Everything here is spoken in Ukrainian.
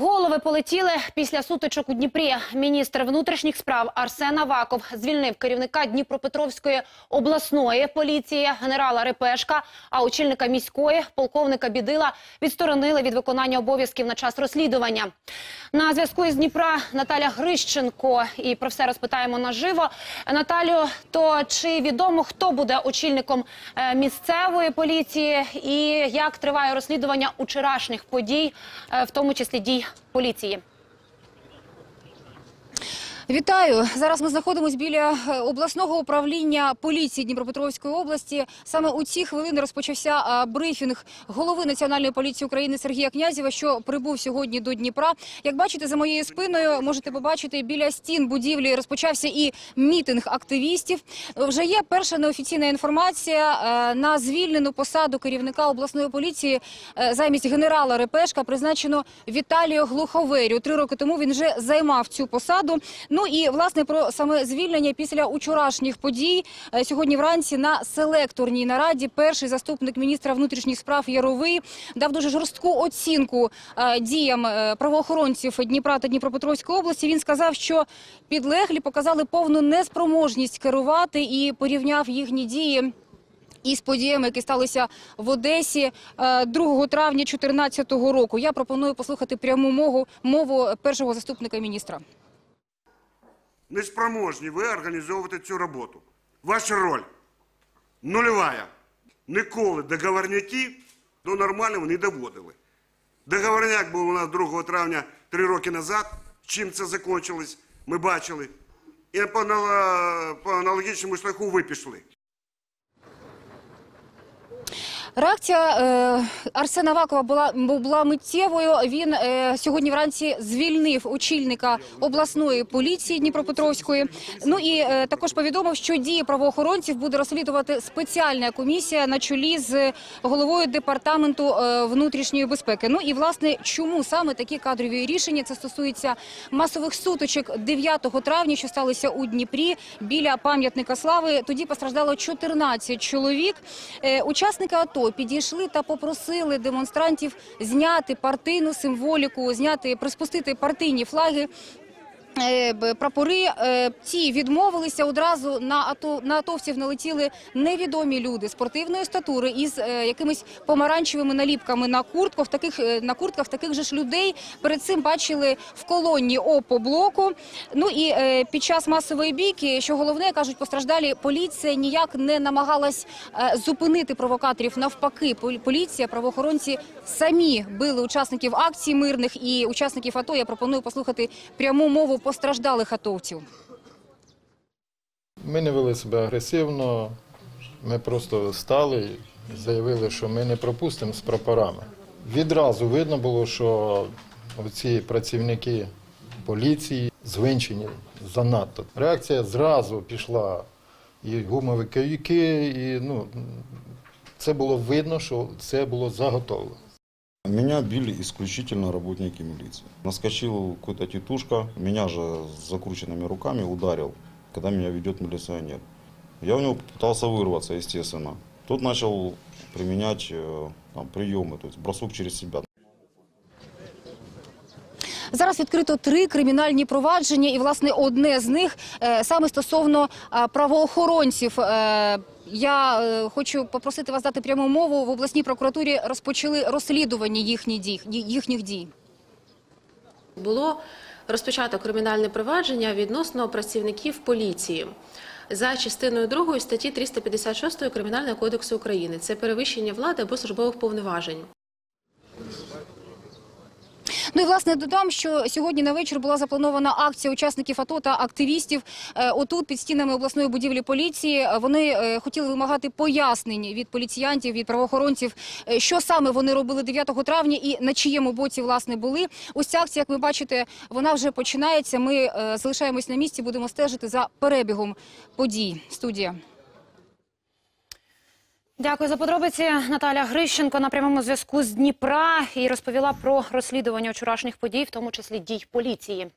Голови полетіли після сутичок у Дніпрі. Міністр внутрішніх справ Арсен Аваков звільнив керівника Дніпропетровської обласної поліції генерала Репешка, а очільника міської полковника Бідила відсторонили від виконання обов'язків на час розслідування. На зв'язку із Дніпра Наталя Грищенко. І про все розпитаємо наживо. Наталю, то чи відомо хто буде очільником е, місцевої поліції і як триває розслідування вчорашніх подій, е, в тому числі дій поліції? Вітаю! Зараз ми знаходимося біля е, обласного управління поліції Дніпропетровської області. Саме у ці хвилини розпочався брифінг голови Національної поліції України Сергія Князєва, що прибув сьогодні до Дніпра. Як бачите, за моєю спиною можете побачити біля стін будівлі розпочався і мітинг активістів. Вже є перша неофіційна інформація е, на звільнену посаду керівника обласної поліції е, замість генерала Репешка призначено Віталію Глуховерю. Три роки тому він вже займав цю посаду. Ну і власне про саме звільнення після учорашніх подій Е, сьогодні вранці на селекторній нараді перший заступник міністра внутрішніх справ Яровий дав дуже жорстку оцінку е, діям е, правоохоронців Дніпра та Дніпропетровської області. Він сказав, що підлеглі показали повну неспроможність керувати і порівняв їхні дії. Із подіями, які сталися в Одесі е, 2 травня 2014 року. Я пропоную послухати пряму мову, мову першого заступника міністра. Неспроможні ви організовувати цю роботу. Ваша роль нульова. Ніколи договорняки до нормального не доводили. Договорняк був у нас 2 травня три роки назад. Чим це закінчилось, ми бачили. І по аналогічному шляху ви пішли. Реакція е, Арсена Авакова була, була миттєвою. Він е, сьогодні вранці звільнив очільника обласної поліції Дніпропетровської. Ну і е, також повідомив, що дії правоохоронців буде розслідувати спеціальна комісія на чолі з головою департаменту е, внутрішньої безпеки. Ну і власне, чому саме такі кадрові рішення? Це стосується масових сутичок 9 травня, що сталися у Дніпрі біля пам'ятника слави. Тоді постраждало 14 чоловік. Е, Учасники АТО підійшли та попросили демонстрантів зняти партийну символіку, зняти приспустити партийні флаги. Е, Прапори е, ті відмовилися одразу на ато атовців налетіли невідомі люди спортивної статури із е, якимись помаранчевими наліпками на куртках. Таких на куртках таких же ж людей перед цим бачили в колонні ОПО блоку. Ну і під час масової бійки, що головне кажуть, постраждалі поліція ніяк не намагалась зупинити провокаторів. Навпаки, пол- поліція, правоохоронці самі били учасників акцій мирних і учасників АТО. Я пропоную послухати пряму мову постраждалих атовців. Ми не вели себе агресивно, ми просто стали заявили, що ми не пропустимо з прапорами. Відразу видно було, що ці працівники поліції звинчені занадто. Реакція зразу пішла і гумові каюки, і ну, це було видно, що це було заготовлено. Меня били исключительно работники милиции. Наскочил какой-то тетушка, меня же с закрученными руками ударил, когда меня ведет милиционер. Я у него пытался вырваться, естественно. Тот начал применять э, там, приемы, то есть бросок через себя. Зараз відкрито три кримінальні провадження, і власне одне з них е, саме стосовно е, правоохоронців. я е, хочу попросити вас дати пряму мову. В обласній прокуратурі розпочали розслідування їхніх дій. їхніх дій. було розпочато кримінальне провадження відносно працівників поліції за частиною 2 статті 356 Кримінального кодексу України. Це перевищення влади або службових повноважень. Ну і власне додам, що сьогодні на вечір була запланована акція учасників АТО та активістів. Е, Отут під стінами обласної будівлі поліції Е, вони е, хотіли вимагати пояснень від поліціянтів, від правоохоронців, що саме вони робили 9 травня і на чиєму боці власне були. Ось ця акція, як ви бачите, вона вже починається. Ми залишаємось на місці, будемо стежити за перебігом подій. Студія. Дякую за подробиці. Наталя Грищенко на прямому зв'язку з Дніпра і розповіла про розслідування вчорашніх подій, в тому числі дій поліції.